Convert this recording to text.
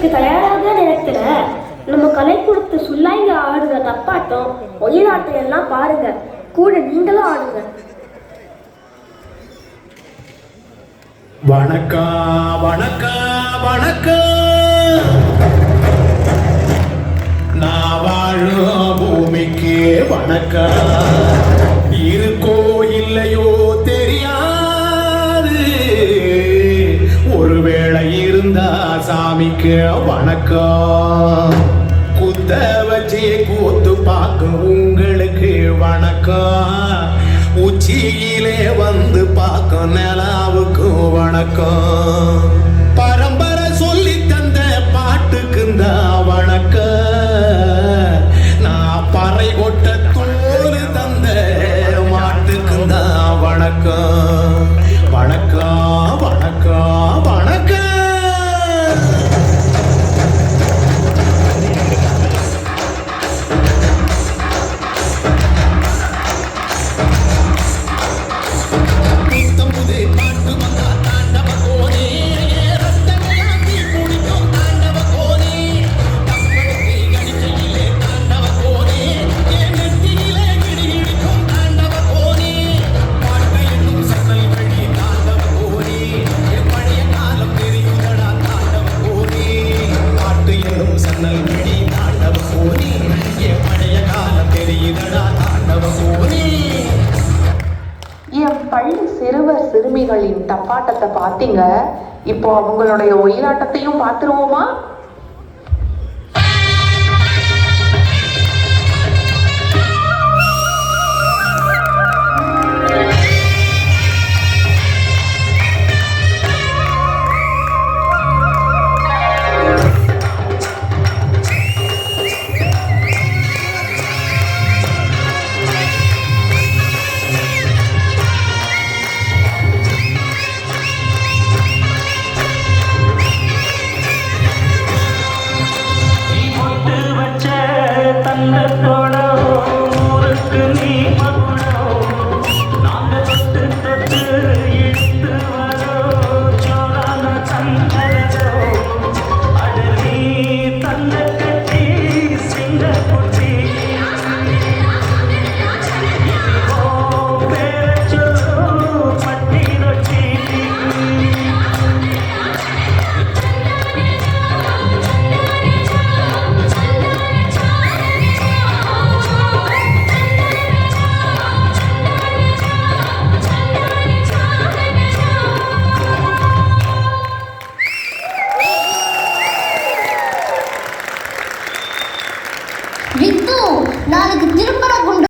ஆடுறதுக்கு தயாராக நேரத்துல நம்ம கலை கொடுத்து சுல்லாங்க ஆடுற தப்பாட்டம் ஒயிலாட்டம் எல்லாம் பாருங்க. கூட நீங்களும் ஆடுங்க. வணக்கம் வணக்கம் வணக்கம் நான் வாழும் பூமிக்கு வணக்கம் சாமிக்கு வணக்கம். குத்த வச்சு கூத்து பார்க்க உங்களுக்கு வணக்கம். உச்சியிலே வந்து பார்க்க நிலாவுக்கும் வணக்கம். பரம்பரை சொல்லி தந்த பாட்டுக்கு பாட்டுக்குந்தா வணக்கம். நான் பறை கொட்ட தோல் தந்த மாட்டுக்குந்தா வணக்கம் வணக்கம். பள்ளி சிறுவர் சிறுமிகளின் தப்பாட்டத்தை பார்த்தீங்க? இப்போ அவங்களுடைய ஒயிலாட்டத்தையும் பார்த்துருவோமா? Bana gıdırım